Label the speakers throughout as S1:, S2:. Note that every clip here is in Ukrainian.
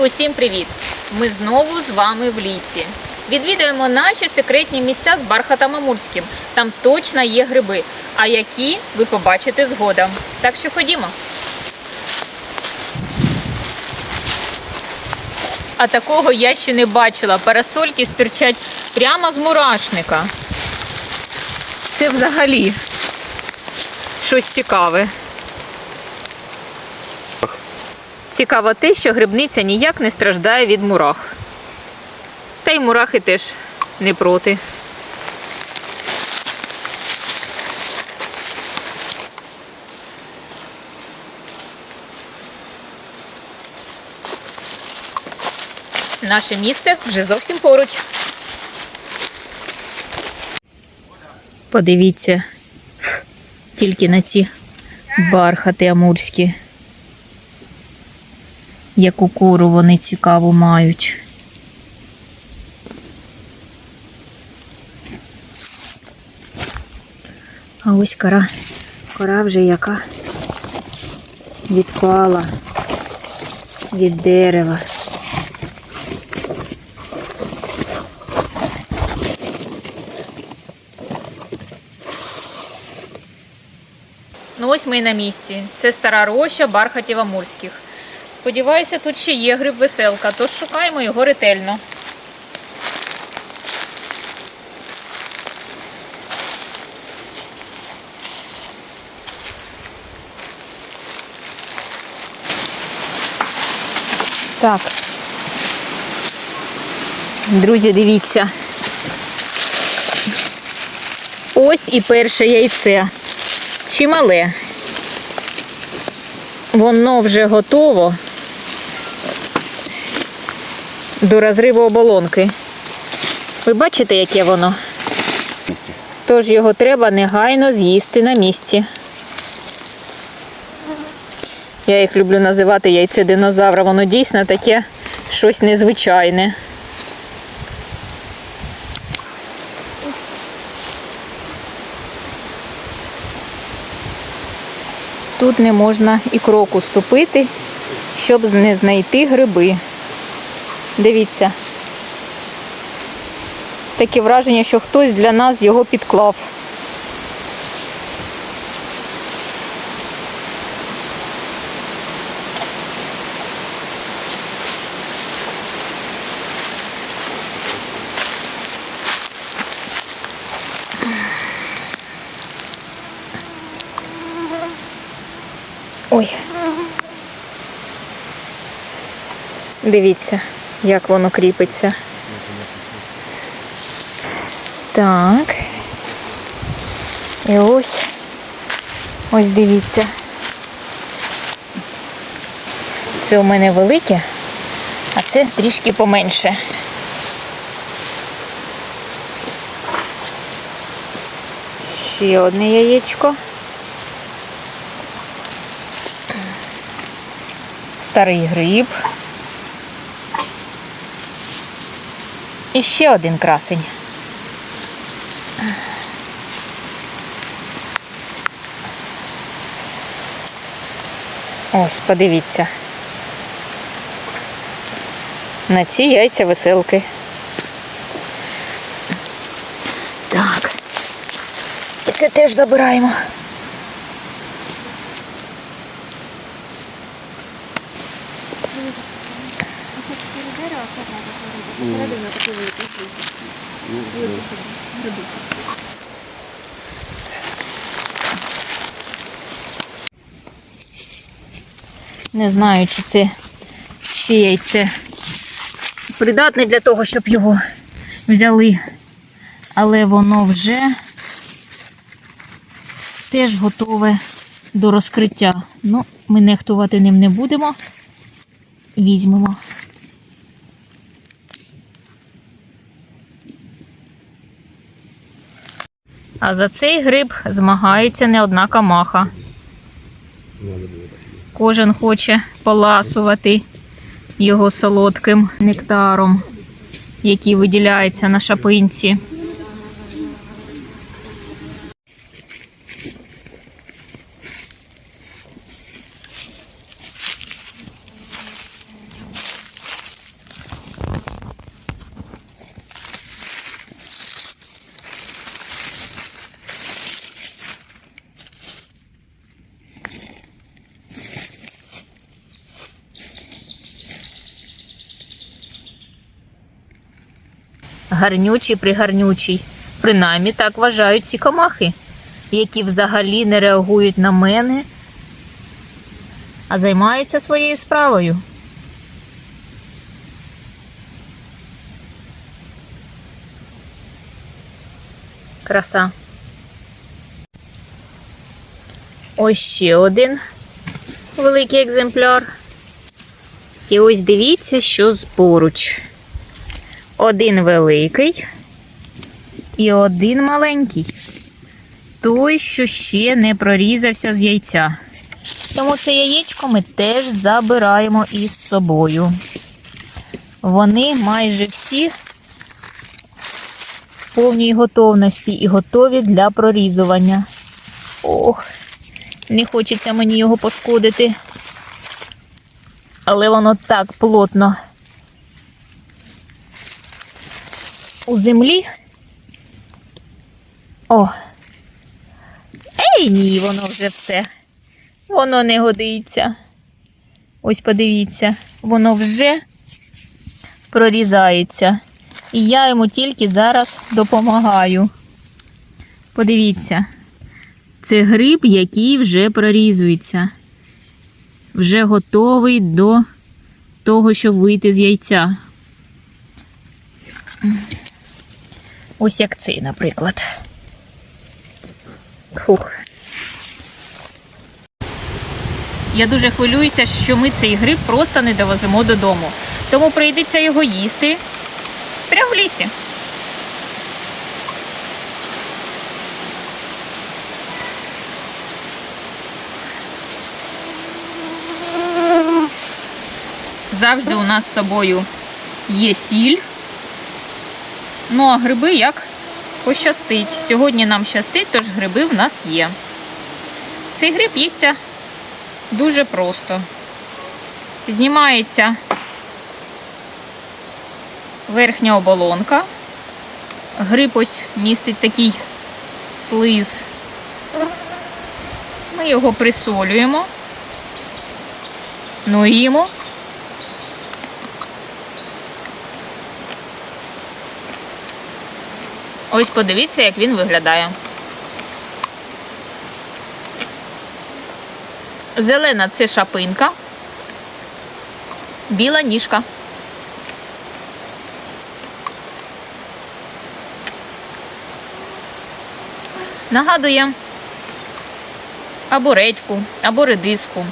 S1: Усім привіт! Ми знову з вами в лісі. Відвідуємо наші секретні місця з бархатом амурським. Там точно є гриби, а які ви побачите згодом. Так що ходімо. А такого я ще не бачила. Парасольки стирчать прямо з мурашника. Це взагалі щось цікаве. Цікаво те, що грибниця ніяк не страждає від мурах. Та й мурахи теж не проти. Наше місце вже зовсім поруч. Подивіться тільки на ці бархати амурські яку кору вони цікаву мають. А ось кора, кора вже яка відпала від дерева. Ну ось ми і на місці. Це стара роща бархатів амурських. Сподіваюся, тут ще є гриб веселка, тож шукаємо його ретельно. Так. Друзі, дивіться. Ось і перше яйце. Чимале. Воно вже готово до розриву оболонки. Ви бачите, яке воно? Тож його треба негайно з'їсти на місці. Я їх люблю називати яйце динозавра. Воно дійсно таке щось незвичайне. Тут не можна і кроку ступити, щоб не знайти гриби. Дивіться. Таке враження, що хтось для нас його підклав. Ой. Дивіться, як воно кріпиться. Так. І ось. Ось дивіться. Це у мене велике, а це трішки поменше. Ще одне яєчко. Старий гриб. І ще один красень. Ось, подивіться. На ці яйця веселки. Так. І це теж забираємо. Не знаю, чи це ще яйце придатне для того, щоб його взяли. Але воно вже теж готове до розкриття. Ну, ми нехтувати ним не будемо. Візьмемо. А за цей гриб змагається не одна камаха. Кожен хоче поласувати його солодким нектаром, який виділяється на шапинці. Гарнючий пригарнючий. Принаймні так вважають ці комахи, які взагалі не реагують на мене, а займаються своєю справою. Краса. Ось ще один великий екземпляр. І ось дивіться, що поруч. Один великий і один маленький. Той, що ще не прорізався з яйця. Тому це яєчко ми теж забираємо із собою. Вони майже всі в повній готовності і готові для прорізування. Ох, не хочеться мені його пошкодити. Але воно так плотно у землі. О. Ей, ні, воно вже все. Воно не годиться. Ось подивіться, воно вже прорізається. І я йому тільки зараз допомагаю. Подивіться, це гриб, який вже прорізується. Вже готовий до того, щоб вийти з яйця. Ось як цей, наприклад. Фух. Я дуже хвилююся, що ми цей гриб просто не довеземо додому. Тому прийдеться його їсти прямо в лісі. Завжди у нас з собою є сіль. Ну, а гриби як пощастить. Сьогодні нам щастить, тож гриби в нас є. Цей гриб їсться дуже просто. Знімається верхня оболонка. Гриб ось містить такий слиз. Ми його присолюємо, ну їмо. Ось подивіться, як він виглядає. Зелена це шапинка, біла ніжка. Нагадує або редьку, або редиску.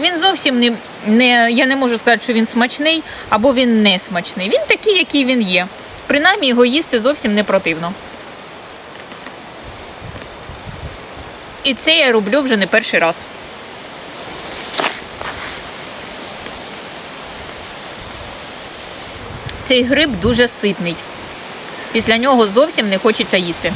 S1: Він зовсім не, не, я не можу сказати, що він смачний, або він не смачний. Він такий, який він є. Принаймні його їсти зовсім не противно. І це я роблю вже не перший раз. Цей гриб дуже ситний. Після нього зовсім не хочеться їсти.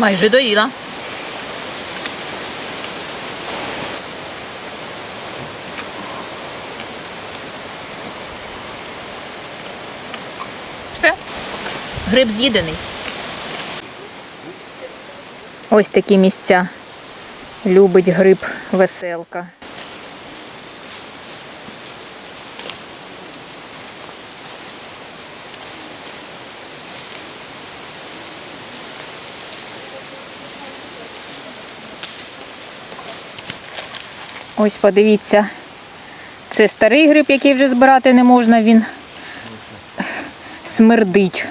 S1: Майже доїла. Все. Гриб з'їдений. Ось такі місця. Любить гриб веселка. Ось подивіться, це старий гриб, який вже збирати не можна, він смердить.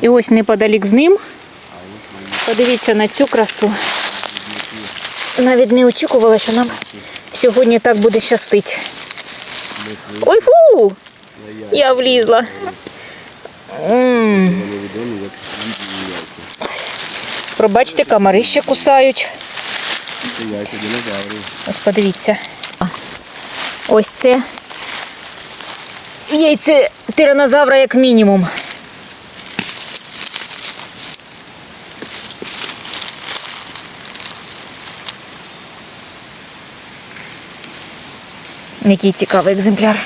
S1: І ось неподалік з ним. Подивіться на цю красу. Навіть не очікувала, що нам сьогодні так буде щастить. Ой фу! Я влізла. Пробачте, комари ще кусають.
S2: Це яйця динозаврів.
S1: Ось подивіться. Ось це яйце тиранозавра як мінімум. Який цікавий екземпляр.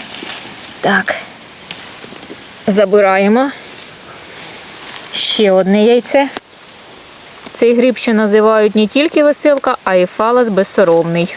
S1: Так. Забираємо. Ще одне яйце. Цей гриб ще називають не тільки веселка, а й фалас безсоромний.